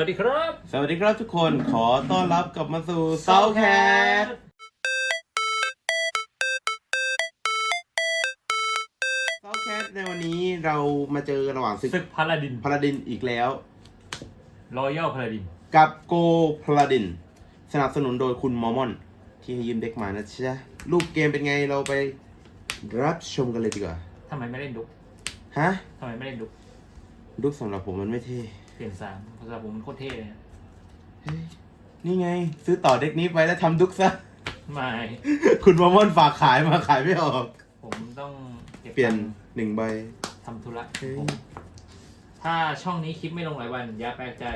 วัสดีครับ สวัสดีครับทุกคนขอต้อนรับกลับมาสู่เซาแคทเซาแคทในวันนี้เรามาเจอกันระหว่างศึกศึกพาลาดินพาราดินอีกแล้ว รอยัลพาลาดิน กับโกพาราดิน สนับสนุนโดยคุณมอมอน ที่ให้ยืมเด็กมานะจ๊ะรูปเกมเป็นไงเราไปรับชมกันเลยดีกว่าทำไมไม่เล่นดุกฮะทำไมไม่เล่นดุก ลูกสำหรับผมมันไม่เท่ เปลี่ยนสามภาษาผมมันโคตรเท่เลยนะเฮ้ยนี่ไง ซื้อต่อเด็กนี้ไปแล้วทำดุกซะ ไม่ คุณมอมอนฝากขายมาขายไม่ออก ผมต้องก็บเปลี่ยนตังค์หนึ่งใบ ทำธุระเฮ้ย ผมถ้าช่องนี้คลิปไม่ลงหลายวัน อย่าแปลกใจ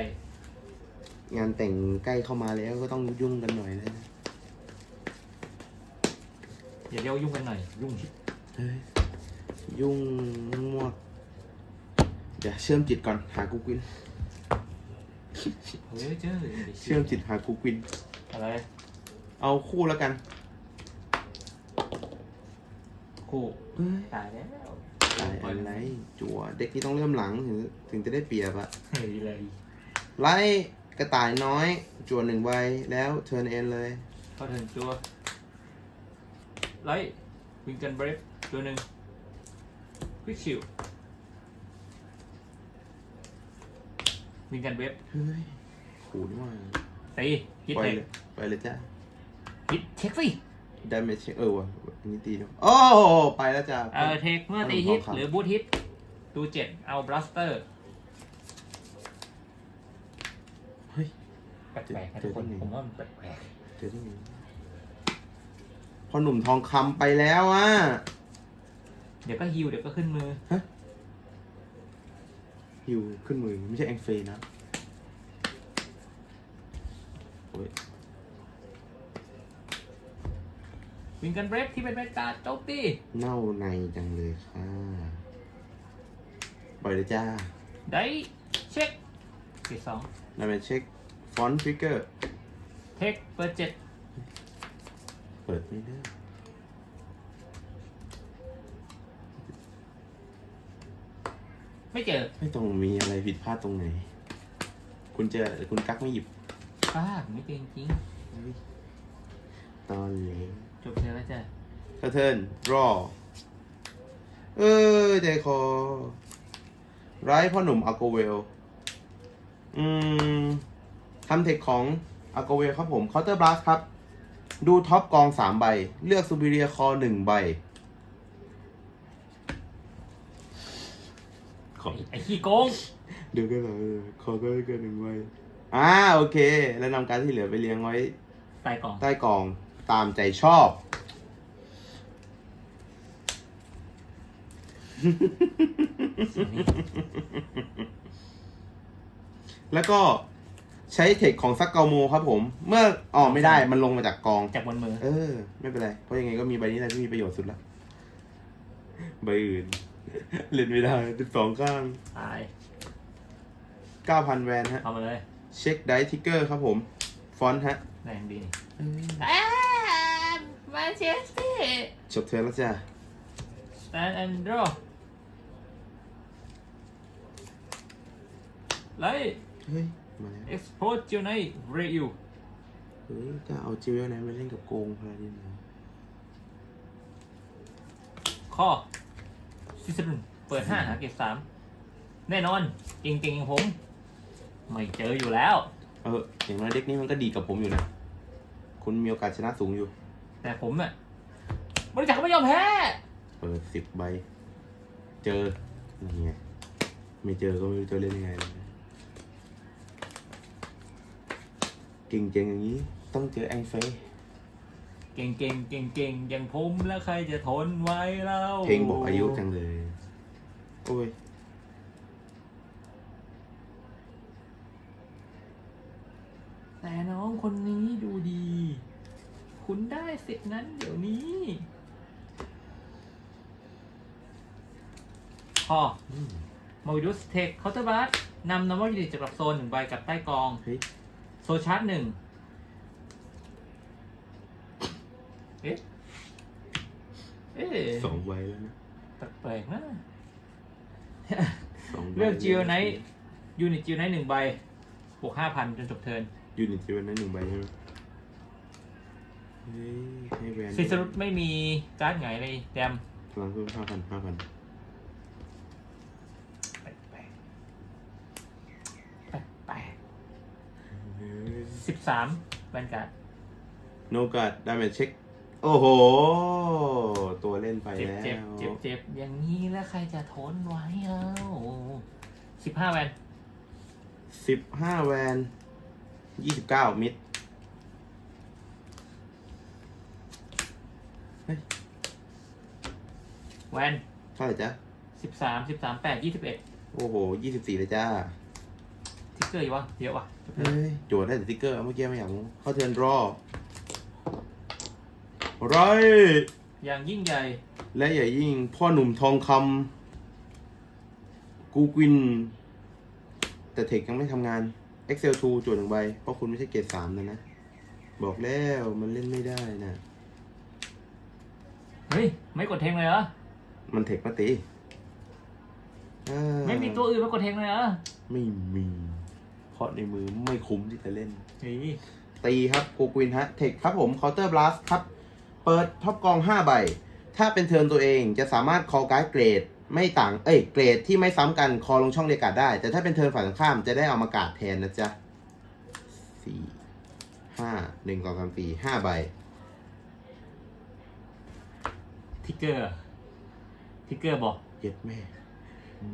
งานแต่งใกล้เข้ามาแล้วก็ต้องยุ่งกันหน่อยนะอย่าเรียกว่ายุ่งกันหน่อย ยุ่งเฮ้ยยุ่งมวกเดี๋ยวเชื่อมจิตก่อนหากูกิน เฮ้ยเจ้อเชื่อมจิตหากูกิน อะไร เอาคู่แล้วกันคู่เฮ้ยตายแล้วตายอะไรจั่วเด็กนี้ต้องเริ่มหลังถึงถึงจะได้เปรียบอะเฮ้ยเลยไล่กระต่ายน้อย จั่วหนึ่งใบแล้วเทิร์นเอ็นเลยเข้าถึงตัวไลท์วิงเกนเบรฟตัวหนึ่งควิกชิว วิงเกนเบรฟเฮ้ยขู่นี่ว่าตีฮิตปล่อเทยคเลยปล่อยเลยจ้าฮิตเทคสิได้เมชเออว่ะอันนี้ตีด้วยโอ้ไปแล้วจ้า เออเทคเมื่อตีฮิตขอบคุณครับหรือบูทฮิต ดูเจ็ดเอาบลัสเตอร์เฮ้ย แปลกๆนะทุกคนเจอที่ไหนผมว่ามันแปลกเจอที่ไหนพอหนุ่มทองคำไปแล้วอะ ๆเดี๋ยวก็ฮิวเดี๋ยวก็ขึ้นมือฮิ วขึ้นมือ ไม่ใช่แองเฟยนะโอ้ยวิงเกนเบรฟที่เป็นแบนการ์ดโจมตีเน่าในจังเลยค่ะปล่อยเลยจ้าได้เช็คเกรดสองเราไปเช็ค ฟอนต์ฟิกเกอร์ เทคเปิดเจ็ด เปิดไม่ได้ ไม่เจอไม่ต้องมีอะไรผิดพลาดตรงไหน คุณเจอคุณกักไม่หยิบป้าผมไม่เจอจริงเฮ้ยตอนเล็กๆจบเธอแล้วจ้ะกระเทินรอเออใจคอไร้พ่อหนุ่มอาโกเวล อืมทำเทคของอาโกเวลครับผมเคาน์เตอร์บลัสครับ ดูท็อปกองสามใบ เลือกซูเปอร์เรียคอหนึ่งใบ ขอไอ้ขี้โกงดูกันหน่อยขอก็ได้เกินหนึ่งใบอ่าโอเค แล้วนำการดที่เหลือไปเลี้ยงไว้ตายกล่องใต้กองตามใจชอบ แล้วก็ใช้เทคของซักเกาโมครับผม เมื่ออ๋อไม่ได้มันลงมาจากกอง จากบนมือ เออ ไม่เป็นไร เพราะยังไงก็มีใบนี้แหละที่มีประโยชน์สุดละใบอื่น เล่นไม่ได้สิบสองข้างตายเก้าพันแวนฮะ เอามาเลยเช็คไดทิกเกอร์ครับผม ฟอนต์ฮะแรงดีมาเชสเต้จบเธอแล้วจ้ะสแตนแอนด์ดรอไลท์เฮ้ย มาแล้วเอ็กซ์โพสจิวไนเรยูเฮ้ยจะเอาจิวเวลไหนไปเล่นกับโกงพาราดินเหรอข้อ ซิสรุนเปิดห้าหาเกตสามแน่นอนเก่งๆอย่างผม ไม่เจออยู่แล้ว เอออย่างน้อยเด็กนี้มันก็ดีกับผมอยู่นะ คุณมีโอกาสชนะสูงอยู่ แต่ผมน่ะบริจาคไม่ยอมแพ้เปิดสิบใบ เจอนี่ไงไม่เจอก็ไม่รู้จะเล่นยังไงเลยเก่งๆอย่างนี้ ต้องเจอแองเฟยเก่งเก่งเก่งเก่งๆอย่างผมแล้วใครจะทนไว้เล่าเพลงบอกอายุจังเลยโอ้ยแต่น้องคนนี้ดูดี คุณได้สิทธินั้นเดี๋ยวนี้พออืมมาวิดุสเทคเคาน์เตอร์บัสนำนอร์มอลยูนิตจากหลักโซนหนึ่งใบกับใต้กองเฮ้ยโซชาร์จหนึ่ง เอ๊ะ เอ๊ะสองใบแล้วนะแปลกๆนะ สองใบเลือกจิวไนท์ยูนิตจิวไนท์หนึ่งใบบวกห้าพันจนจบเทิร์นยูนิตที่วันนั้นหนึ่งใบใช่ไหมเฮ้ยให้แวนซิสรุตไม่มีการ์ดไงเลยแดมพลังเพิ่มห้าพันห้าพันแปลกแปลกแปลกแปลกสิบสามแวนการ์ดโนกัดดาเมจเช็ค โอ้โห ตัวเล่นไปเจ็บแล้วเจ็บเจ็บเจ็บอย่างนี้แล้วใครจะทนไหวเอ้าสิบห้าแวนสิบห้าแวนยี่สิบเก้ามิดแวนเท่าไหร่จ๊ะสิบสามสิบสามแปดยี่สิบเอ็ดโอ้โหยี่สิบสี่เลยจ้าทิกเกอร์อยู่วะเยอะวะเฮ้ยโจทย์ได้แต่สติ๊กเกอร์เมื่อกี้ไม่อยากรู้เข้าเทิร์นรอ ไรอย่างยิ่งใหญ่ และอย่ายิ่งพ่อหนุ่มทองคำกูกวิน แต่เทคยังไม่ทำงาน Excel 2จวดหนึ่งใบ เพราะคุณไม่ใช่เกรดสามนะนะ บอกแล้วมันเล่นไม่ได้นะ เฮ้ย ไม่กดเทงเลยเหรอ มันเทคมาตีอ่าไม่มีตัวอื่นมากดเทงเลยเหรอไม่มี เพราะในมือไม่คุ้มที่จะเล่น เฮ้ย ตีครับโกกวินฮะ เทคครับผม เคาน์เตอร์บลัสครับ เปิดท็อปกอง 5 ใบ ถ้าเป็นเทิร์นตัวเองจะสามารถคอการ์ดเกรดไม่ต่าง เอ้ย เกรดที่ไม่ซ้ำกันคอลงช่องเรียกการ์ดได้ แต่ถ้าเป็นเทิร์นฝ่ายตรงข้ามจะได้เอามากาดแทนนะจ๊ะสี่ห้าหนึ่งสองสามสี่ห้าใบ ทิกเกอร์ ทิกเกอร์บอก เย็ดแม่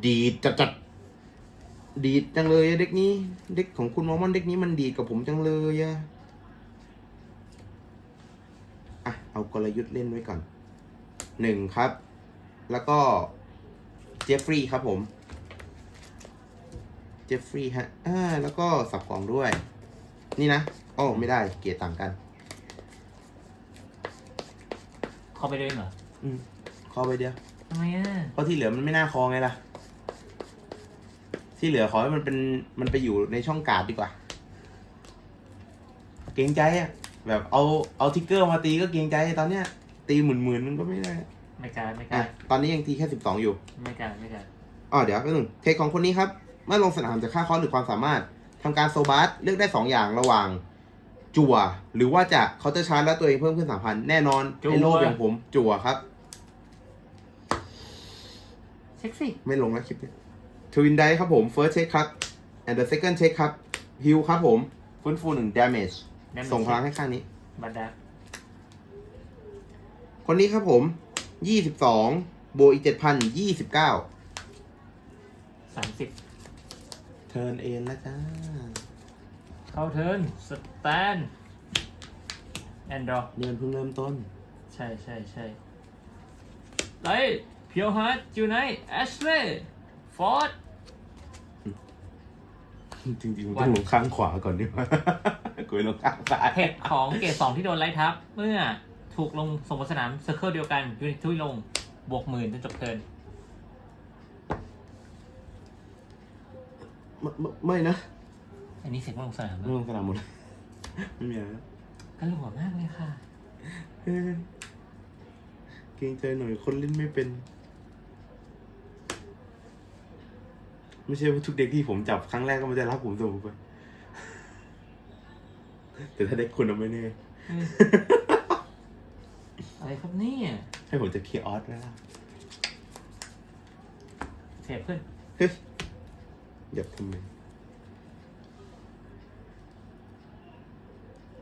ดีดจัดจัดดีดจังเลยอะเด็กนี้ เด็กของคุณมอมอนเด็กนี้มันดีดกับผมจังเลยอะ อะเอากลยุทธ์เล่นไว้ก่อนหนึ่งครับ แล้วก็เจฟฟรีย์ครับผม เจฟฟรีย์ฮะ อ่า แล้วก็สับกล่องด้วย นี่นะ โอ้ ไม่ได้ เกียร์ต่างกันเข้าไปเลยเหรออืมขอไปเดียว ทำไมอะเพราะที่เหลือมันไม่น่าคอไงล่ะ ที่เหลือขอให้มันเป็น มันไปอยู่ในช่องการ์ดดีกว่า เกรงใจอะ แบบเอาเอาทิกเกอร์มาตีก็เกรงใจตอนเนี้ย ตีหมื่นหมื่นๆมันก็ไม่ได้ไม่การไม่อะการตอนนี้ยังตีแค่สิบสองอยู่ไม่การไม่การอ๋อเดี๋ยวไปหนึ่งเทคของคนนี้ครับ เมื่อลงสนามจะค่าคอร์สหรือความสามารถทำการโซบัสเลือกได้สองอย่างระหว่าง จั่ว หรือว่าจะเคาน์เตอร์ชาร์จแล้วตัวเองเพิ่มขึ้นสามพันแน่นอนไอ้โลภอย่างผม จั่วครับเซ็กซี่ไม่ลงแล้วคลิปนี้ทวินไดครับผม first check ครับ and the second check ครับ heal ครับผมฟื้นฟูหนึ่ง damage ส่งพลังให้ข้างนี้ บัตดาคนนี้ครับผม ยี่สิบสองบวกอีกเจ็ดพันยี่สิบเก้าสามสิบเทิร์นเอนแล้วจ้าเข้าเทิร์นสแตนแอนดรอนี่มันเพิ่งเริ่มต้น ใช่ใช่ใช่ไลเพียวฮาร์ดจูไนแอชเล่ฟอร์ด จริงๆมันต้องลงข้างขวาก่อนดีกว่ากูลงข้างซ้ายเทคของเกรดสองที่โดนไล่ทับ เมื่อถูกลงส่งบนสนามเซอร์เคิลเดียวกันยูนิตทุยลงบวกหมื่นจนจบเทิร์นไม่ไม่ไม่นะอันนี้เสร็จเมื่อลงสนามไม่ลงสนามหมดไม่มีอะไรแล้วกระหลวมมากเลยค่ะ เฮ้ยเกรงใจหน่อยคนเล่นไม่เป็น ไม่ใช่ว่าทุกเด็กที่ผมจับครั้งแรกก็มันจะรักผมเสมอไปแต่ถ้าเด็กคุณเอาไม่แน่เฮ้ยอะไรครับเนี่ยให้ผมจะเคลียร์ออสแล้วล่ะเทปขึ้น เฮ้ยอย่าทำไม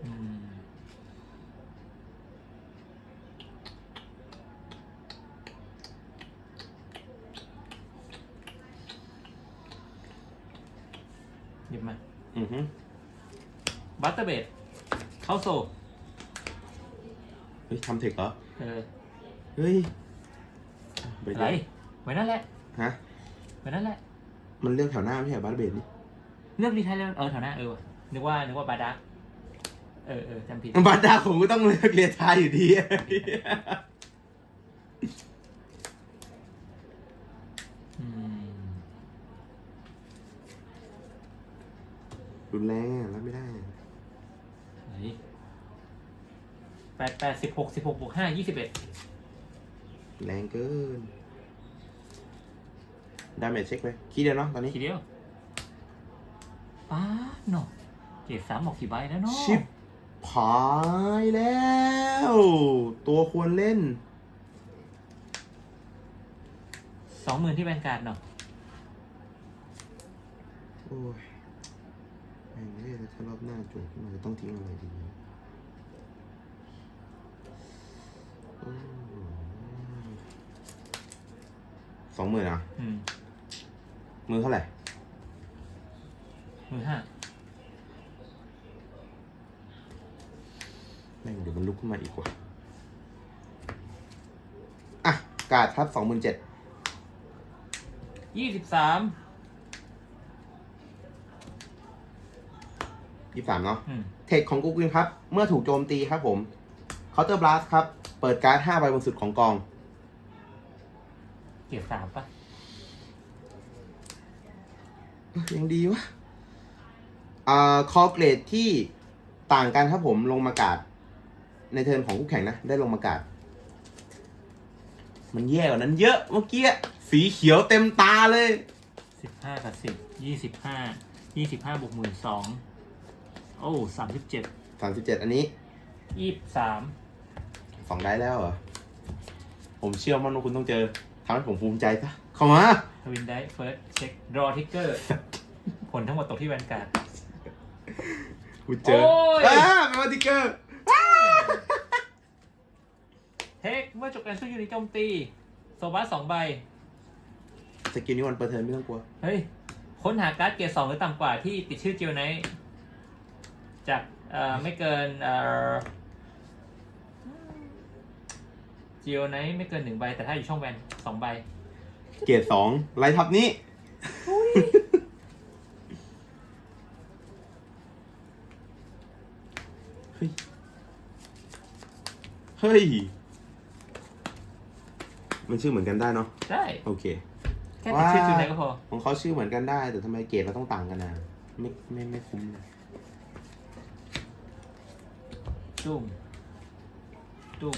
อืมหยิบมา อือฮึ บัต เตอร์เบดเข้าโซเฮ้ยทำเทคเหรอ เออเฮ้ยไปอะไรดิไว้นั่นแหละฮะ ไว้นั่นแหละมันเลือกแถวหน้าไม่ใช่เหรอบัตเบดนี่เลือกดีไทยเลยเออแถวหน้าเออว่ะนึกว่านึกว่าบาดักเออเออจำผิดบัตดาผมก็ต้องเลือกเรียทายอยู่ดีอืมรุนแรงอะรับไม่ได้อะ เฮ้ย แปดแปดสิบหกสิบหกบวกห้ายี่สิบเอ็ดแรงเกิน ดาเมจเช็คไปคีย์เดียวเนาะตอนนี้ ทีเดียวอป้าบเนาะเกรดสามบอกกี่ใบแล้วเนาะชิปผายแล้ว ตัวควรเล่น สองหมื่นที่แวนการ์ดเนาะโอ้ยแม่งเอ้ยแล้วถ้ารอบหน้าโจทย์ขึ้นมาจะต้องทิ้งอะไรดีโอ้ย สองหมื่นอะ อืมมือเท่าไหร่ มือห้าแม่งเดี๋ยวมันลุกขึ้นมาอีกว่าอะ กาดครับสองหมื่นเจ็ดยี่สิบสามยี่สามเนาะ อืม เทคของกูกินครับ เมื่อถูกโจมตีครับผม เคาน์เตอร์บลัสครับ เปิดการ์ดห้าใบบนสุดของกอง เกรดสามปะเอ้ยยังดีวะอ่าคอเกรดที่ต่างกันครับผมลงมากาดในเทิร์นของคู่แข่งนะ ได้ลงมากาดมันแย่กว่านั้นเยอะเมื่อกี้ สีเขียวเต็มตาเลยสิบห้ากับสิบยี่สิบห้ายี่สิบห้าบวกหมื่นสองโอ้สามสิบเจ็ดสามสิบเจ็ดอันนี้ยี่สิบสาม สองได้แล้วเหรอ ผมเชื่อมั่นว่าคุณต้องเจอทำให้ผมภูมิใจซะเข้ามา ทวินได้เฟิร์สเช็ครอทิกเกอร์ ผลทั้งหมดตกที่แวนการ์ดคุณเจอโอ้ยอ่าเป็นวัติเกอร์เทคเมื่อจบการสู้ยูนิตโจมตีโซบัสสองใบ สกิลนี้วันเปิดเทิร์นไม่ต้องกลัว เฮ้ย ค้นหาการ์ดเกียร์สองหรือต่ำกว่าที่ติดชื่อเจียวไนท์จากเอ่อไม่เกินเอ่อเจียวไนท์ไม่เกินหนึ่งใบ แต่ถ้าอยู่ช่องแวนสองใบ เกรดสองไลท์ทับนี้เฮ้ยเฮ้ย มันชื่อเหมือนกันได้เนาะได้ โอเค แค่ติดชื่อเจียวไนท์ก็พอ ของเขาชื่อเหมือนกันได้ แต่ทำไมเกรดเราต้องต่างกันนะไม่ไม่ไม่คุ้มเลยจุ้มจุ้ม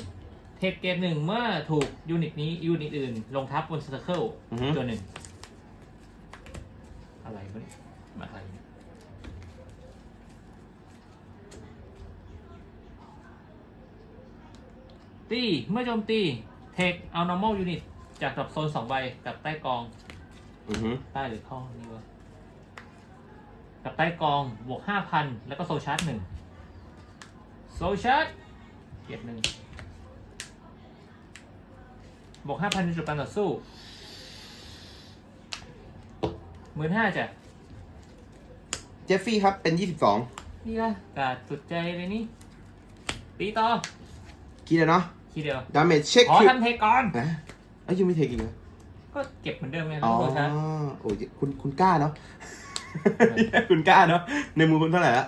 เทคเกตหนึ่งเมื่อถูกยูนิตนี้ยูนิตอื่น ลงทับบนสเตอร์เคิลอือฮึ ตัวหนึ่ง อะไรวะเนี่ยมาอะไรเนี่ยตีเมื่อโจมตีเทคเอา normal unit จากดรอปโซนสองใบกับใต้กอง อือฮึใต้หรือข้อนี่วะกับใต้กองบวกห้าพันแล้วก็โซชาร์จหนึ่งโซชาร์จเก็บหนึ่ง บวกห้าพันในจุดการต่อสู้หมื่นห้าจ้ะเจฟฟี่ครับ เป็นยี่สิบสองนี่ละกาดสุดใจเลยนี่ตีต่อคิดเลยเนาะทีเดียวดาเมจเช็คขอคิวทำเทก่อน นะเอ้ยยังไม่เทคอีกเหรอก็เก็บเหมือนเดิมไงอ๋แล้อวโซชาร์จโอ้ยคุณคุณกล้าเนาะ คุณกล้าเนาะในมือคุณเท่าไหร่ละ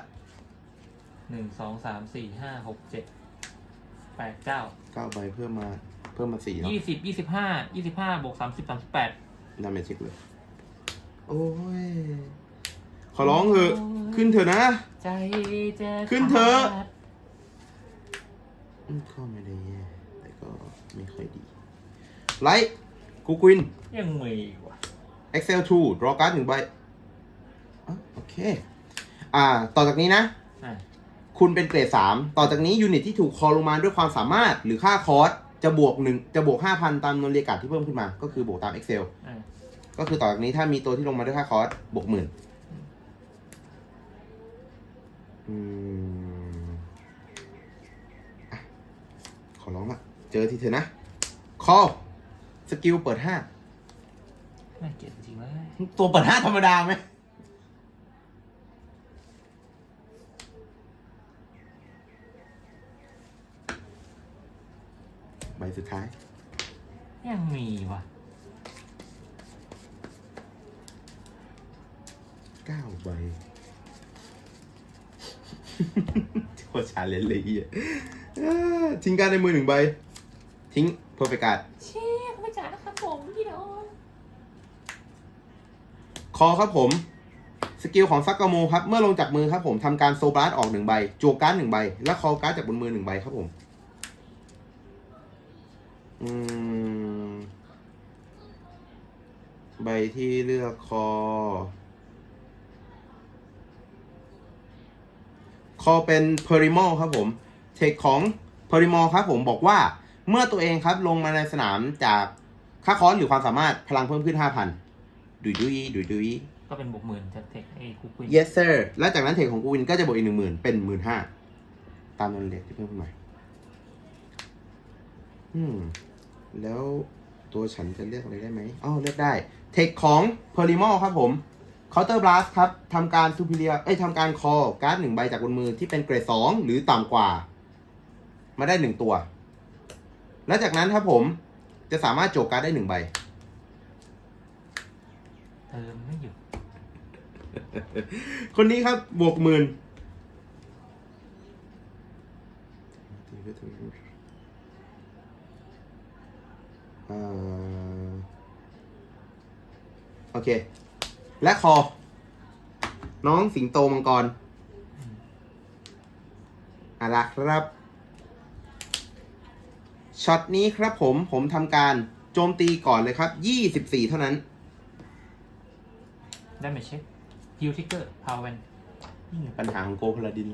หนึ่งสองสามสี่ห้าหกเจ็ดแปดเก้าเก้าใบเพิ่มมาเพิ่มมาสี่เนาะยี่สิบยี่สิบห้ายี่สิบห้าบวกสามสิบสามสิบแปดดาเมจเช็คเลย โอ้ย ขอร้องเถอะ ขึ้นเถอะนะ ใจจะขึ้นเถอะ ขาดอืมก็ไม่ได้แย่แต่ก็ไม่ค่อยดี ไลท์กูกวิน ยังมีว่ะ Excel 2 draw card หนึ่งใบอะโอเค อ่า ต่อจากนี้นะ อะ คุณเป็นเกรดสามต่อจากนี้ยูนิตที่ถูกคอลงมาด้วยความสามารถหรือค่าคอร์ส จะบวกหนึ่งจะบวกห้าพันตามนนเรียกาศที่เพิ่มขึ้นมา ก็คือบวกตาม Excel อะก็คือต่อจากนี้ถ้ามีตัวที่ลงมาด้วยค่าคอร์สบวกหมื่นอืมอะขอร้องละเจอที่เธอนะคอสกิลเปิดห้าน่าเกลียดจริงเลยตัวเปิดห้าธรรมดาไหม ใบสุดท้าย ยังมีว่ะเก้าใบโคตรชาเลนจ์เลยเฮียอ่าทิ้งการดในมือหนึ่งใบ ทิ้งเพอร์เฟการ์ดเชี่ยไม่จ่ายนะครับผมพี่น้องคอครับผม สกิลของซักกาโมครับ เมื่อลงจากมือครับผมทำการโซบาร์ออกหนึ่งใบจวกการ์ดหนึ่งใบ และคอการ์ดจากบนมือหนึ่งใบครับผม อืม ใบที่เลือกคอ คอเป็นเพอริมอลครับผม เทคของเพอริมอลครับผมบอกว่าเมื่อตัวเองครับลงมาในสนามจากค่าคอนหรือความสามารถพลังเพิ่มขึ้น 5,000 ดุยดุยดุยดุยก็เป็นบวกหมื่นจากเทคไอ้คุกวิน yes sir และจากนั้นเทคของกูวินก็จะบวกอีกหนึ่งหมื่นเป็นหมื่นห้าตามจำนวนเด็กที่เพิ่มขึ้นมา อืม แล้วตัวฉันจะเลือกอะไรได้ไหมอ๋อเลือกได้ เทคของเพอริมอลครับผม Counter Blast ครับทำการ Superior เอ้ยทำการคอการ์ดหนึ่งใบจากบนมือที่เป็นเกรดสองหรือต่ำกว่า มาได้หนึ่งตัว และจากนั้นครับผม จะสามารถโจกการ์ดได้หนึ่งใบ เติมไม่หยุดคนนี้ครับบวกหมื่นเอ่อ โอเค และคอ น้องสิงโตมังกรเอะล่ะครับช็อตนี้ครับผมผมทำการโจมตีก่อนเลยครับ24เท่านั้น ได้ไหมเช็คฮิวทิกเกอร์พาวเวนนี่ไงปัญหาของโกพลาดิน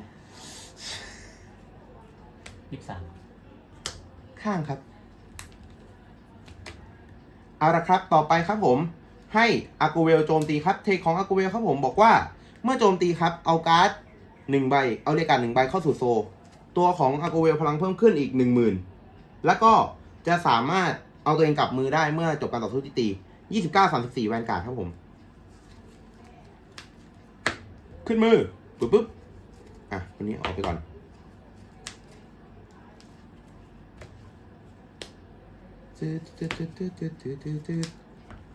ยี่สามข้างครับ เอาละครับ ต่อไปครับผม ให้อากูเวลโจมตีครับ เทคของอากูเวลครับผมบอกว่า เมื่อโจมตีครับ เอาการ์ดหนึ่งใบ เอาเรียการ์ดหนึ่งใบเข้าสู่โซ ตัวของอากูเวลพลังเพิ่มขึ้นอีกหนึ่งหมื่นแล้วก็จะสามารถเอาตัวเองกลับมือได้เมื่อจบการต่อสู้ที่ตียี่สิบเก้าสามสิบสี่แวนการ์ดครับผม ขึ้นมือ ปุ๊บปุ๊บอะคนนี้ออกไปก่อน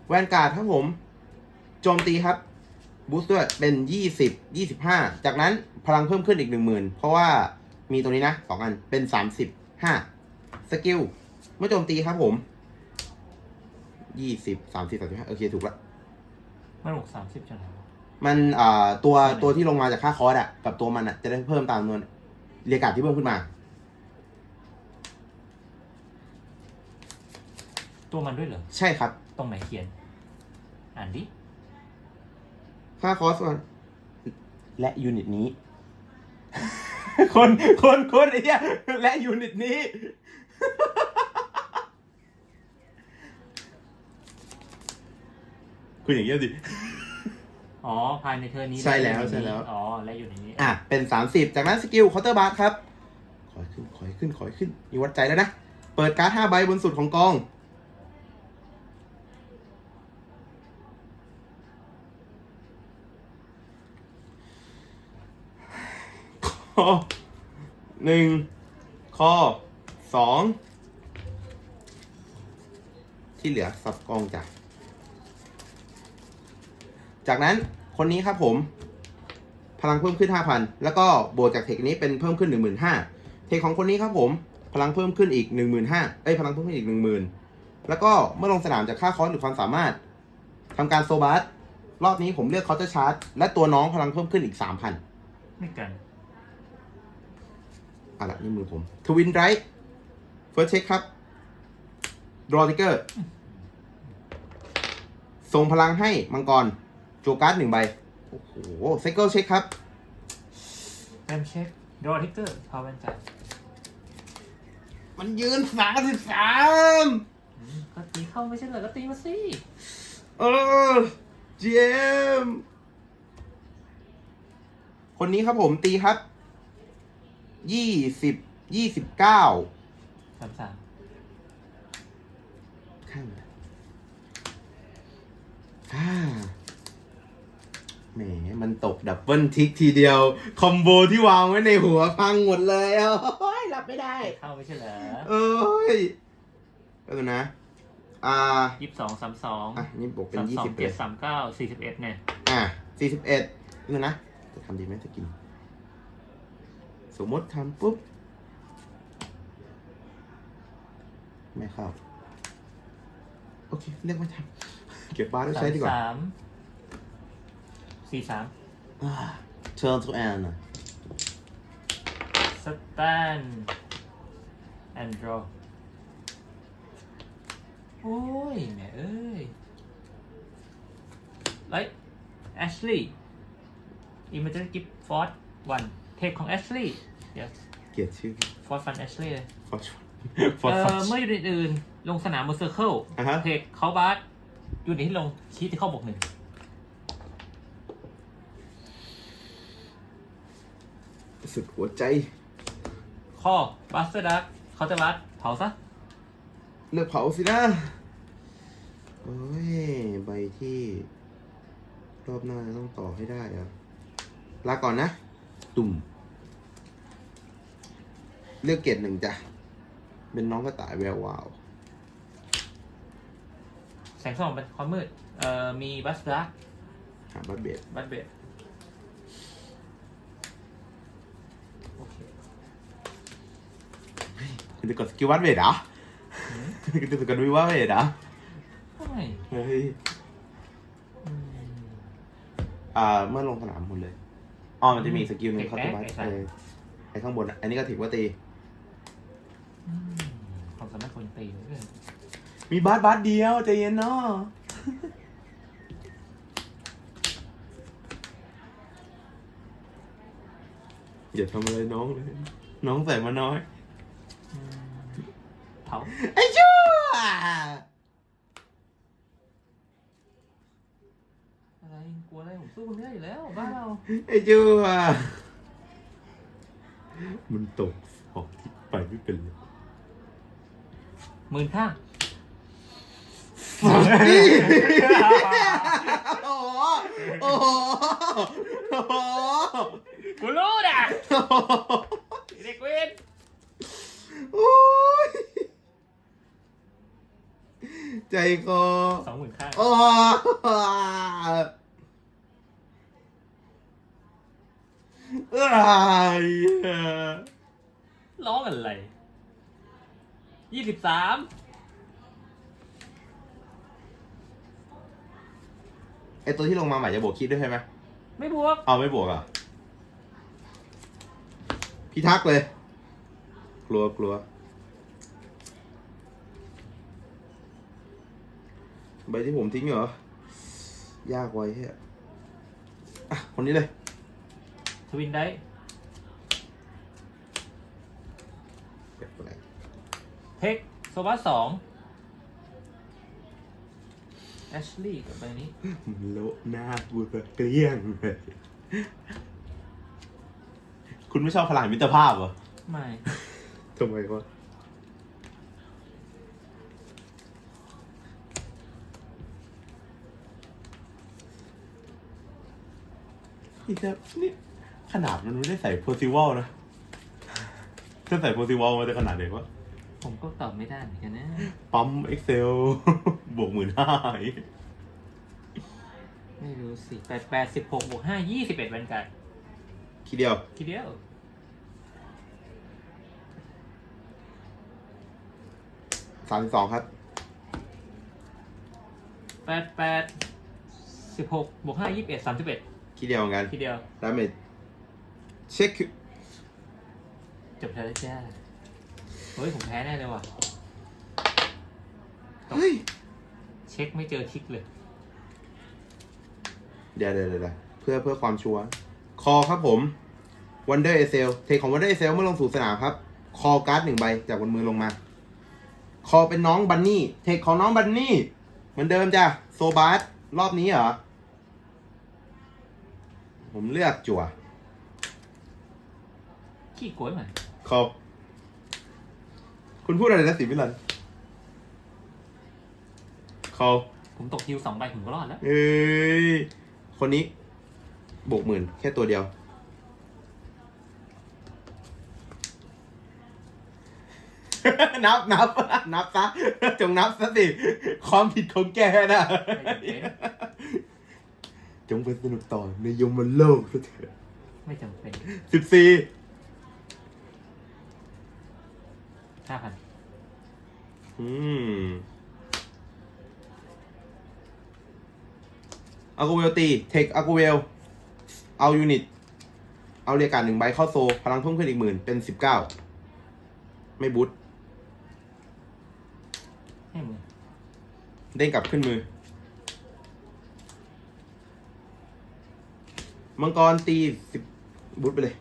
แวนการ์ดครับผม โจมตีครับ บูสต์ด้วยเป็นยี่สิบยี่สิบห้าจากนั้นพลังเพิ่มขึ้นอีกหนึ่งหมื่นเพราะว่ามีตัวนี้นะสองอันเป็นสามสิบห้าสกิลเมื่อโจมตีครับผมยี่สิบสามสิบสามสิบห้าโอเค ถูกละมันบวกสามสิบจังไหนวะมันอ่าตัวตัวที่ลงมาจากค่าคอร์สอะกับตัวมันอะจะได้เพิ่มตามจำนวนเรียกการ์ดที่เพิ่มขึ้นมา ตัวมันด้วยเหรอ ใช่ครับ ตรงไหนเขียน อ่านดิ ค่าคอร์สมันและยูนิตนี้ คนคนคนไอ้เหี้ยและยูนิตนี้ คุณอย่างเงี้ยดิ อ๋อ ภายในเทอร์นี้ใช่แล้วได้อยู่ในใช่แล้ว อ๋อ และอยู่ในนี้ อะ เป็นสามสิบจากนั้นสกิลเคาน์เตอร์บาร์ครับ ขอยขึ้น ขอยขึ้น ขอยขึ้น มีวัดใจแล้วนะ เปิดการ์ดห้าใบบนสุดของกอง หนึ่งคอสองที่เหลือสับกองจ้ะจากนั้นคนนี้ครับผม พลังเพิ่มขึ้น 5,000 แล้วก็บวกจากเทคนี้เป็นเพิ่มขึ้น 15,000เทคของคนนี้ครับผม พลังเพิ่มขึ้นอีก 15,000เอ้ยพลังเพิ่มขึ้นอีก 10,000 แล้วก็เมื่อลงสนามจากค่าคอสหรือความสามารถทำการโซบัสรอบนี้ผมเลือกเคาน์เตอร์ชาร์จและตัวน้องพลังเพิ่มขึ้นอีก 3,000ไม่กัน อะละนี่มือผม ทวินไรท์เฟิร์สเช็คครับ ดรอติเกอร์ ส่งพลังให้มังกร โจการ์ดหนึ่งใบ โอ้โหไซเคิลเช็คครับแรมเช็คดอทิกเกอร์พาวเวนจ่ายมันยืนสามสิบสาม อืมก็ตีเข้าไม่ใช่เหรอก็ตีมาสิเออ GM คนนี้ครับผมตีครับ ยี่สิบยี่สิบเก้าสามสามข้างอ่าแหมมันตกดับเบิลทิกทีเดียว คอมโบที่วางไว้ในหัวพังหมดเลยอะโอ้ยรับไม่ได้ เข้าไม่ใช่เหรอเอ้ยก็ดูนะ อ่ายี่สิบสองสามสองอะนี่บวกเป็นสามยี่สองสิบเลเจ็ดยสามเก้าสี่สิบเอ็ดเนี่ย อะสี่สิบเอ็ดนี่นะ จะทำดีไหมจะกิน สมมติทำปุ๊บ ไม่เข้า โอเค เรียกไม่ทำเก็บบาร์ไว้ใช้ดีกว่าสามสี่สาม อ่า turn to end อะสแตนแอนดรอโอ้ยแม่เอ้ยไลท์แอชลีย์อิมเมอร์เจนกิฟฟอร์ดวัน เทคของแอชลีย์ yes เกลียดชื่อฟอร์ฟันแอชลีย์เลยฟอร์ชฟอเอ่ร์ฟัอเมื่ออยู่อื่นๆลงสนามบนเซอร์เคิลอ่าฮะเทคเขาบาสยูนิตที่ลงชี้ที่เข้าบวกหนึ่งสุดหัวใจ ข้อบัสเตอร์ดักเขาจะบัสเผาซะเลือกเผาสินะโอ้ย ใบที่ รอบหน้าจะต้องต่อให้ได้อะลาก่อนนะ ตุ่ม เลือกเกรดหนึ่งจ้ะ เป็นน้องกระต่ายแวววาว แสงสว่างเป็นความมืด เอ่อ มีบัสเตอร์ดักหาบัตเบดบัสเบดโอเคคุณจะกดสกิลวัดเบดเหรอคุณจะกดวิวัดเบดเหรอไม่เฮ้ย อืม อ่าเมื่อลงสนามหมดเลย อ๋อ มันจะมีสกิลหนึ่งเขาจะวัดไอ้สัตว์เออไอ้ข้างบนอะอันนี้ก็ถือว่าตีอืม ความสามารถคนตีเรื่องมีบาสบาสเดียวใจเย็นเนาะอย่าทำอะไรน้องเลย น้องใส่มาน้อยอืมเผาไอ้ชั่วอะไรกลัวอะไรผมสู้คนเนี้ยอยู่แล้วบ้าเราไอ้ชั่วมันตกออกที่ไปไม่เป็นเลย หมื่นข้างโอ้โหโอ้โหโอ้โหกูรู้นะเด็กเวนโอ้ยใจคอสองหมื่นข้างโอ้เอ้ยร้องอะไร ยี่สิบสามไอตัวที่ลงมาใหม่จะบวกคิดด้วยใช่ไหมไม่บวกเอาไม่บวกอะพี่ทักษ์เลย กลัวกลัวใบที่ผมทิ้งเหรอ ยากไว้แค่อะคนนี้เลย ทวินได้ เก็บไป เทคโซบัสสองแอชลีย์กับใบนี้ โละหน้าบูดแบบเกลี้ยงเลยคุณไม่ชอบพลังมิตรภาพเหรอไม่ทำไมวะนี่ครับนี่ขนาดมันไม่ได้ใส่โพซิวอลนะ ถ้าใส่โพซิวอลมันจะขนาดไหนวะ ผมก็ตอบไม่ได้เหมือนกันนะ ปั๊ม Excel บวกหมื่นห้าไม่รู้สิแปดแปดสิบหกบวกห้ายี่สิบเอ็ดวันกันทีเดียว ทีเดียว สามสิบสองครับ แปดแปดสิบหกบวกห้ายี่สิบเอ็ดสามสิบเอ็ดทีเดียวเหมือนกันทีเดียว ดาเมจเช็ค จบแล้วจ้าเฮ้ยผมแพ้แน่เลยว่ะ เฮ้ย เช็คไม่เจอทิกเลย เดี๋ยวเดี๋ยวเดี๋ยวเพื่อเพื่อความชัวร์คอครับผม Wonder a c e l เทคของ Wonder a c e l เมื่อลงสู่สนามครับ คอการ์ดหนึ่งใบจากบนมือลงมา คอเป็นน้องบันนี่เทคของน้องบันนี่ เหมือนเดิมจ้ะโซบาสรอบนี้เหรอ ผมเลือกจั่วขี้โกยหน่อยคอ คุณพูดอะไรนะสิวิลันคอผมตกฮิวสองใบผมก็รอดแล้ว เอ้ย คนนี้ บวกหมื่นแค่ตัวเดียว นับนับนับซะจงนับซะสิ ความผิดของแกนะจงไปสนุกต่อในยมโลกซะเถอะไม่จำเป็นสิบสี่ ห้าพันอืมอากูเวลตี เทคอากูเวล เอายูนิต เอาเรียกการดหนึ่งใบเข้าโซ พลังเพิ่มขึ้นอีกหมื่นเป็นสิบเก้า ไม่บูทให้มือเด้งกลับขึ้นมือ มังกรตีสิบบูทไปเลย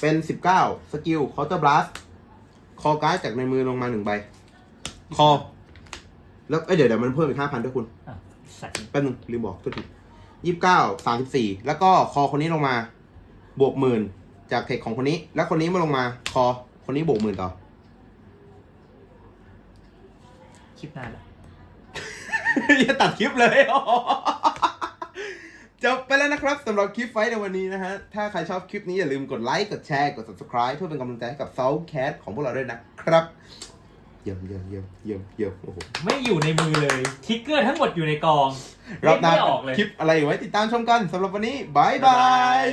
เป็นสิบเก้าสกิลเคาน์เตอร์บลัส คอการ์ดจากในมือลงมาหนึ่งใบ คอ แล้วเอ้ยเดี๋ยวเดี๋ยวมันเพิ่มอีกห้าพันด้วยคุณอะใส่แป๊บนึงลืมบอกตัวทียี่สิบเก้าสามสิบสี่แล้วก็คอคนนี้ลงมา บวกหมื่นจากเทคของคนนี้ แล้วคนนี้มาลงมา คอ คนนี้บวกหมื่นต่อ คลิปหน้าละ อย่าตัดคลิปเลย จบไปแล้วนะครับสำหรับคลิปไฟท์ในวันนี้นะฮะ ถ้าใครชอบคลิปนี้อย่าลืมกดไลค์กดแชร์กด subscribe เพื่อเป็นกำลังใจให้กับ Soundcast ของพวกเราด้วยนะครับ เยี่ยมเยี่ยมเยี่ยมเยี่ยมเยี่ยมโอ้โหไม่อยู่ในมือเลยทิกเกอร์ทั้งหมดอยู่ในกองรอบหน้าเล่นไม่ออกเลย คลิปอะไรไว้ติดตามชมกันสำหรับวันนี้บายบาย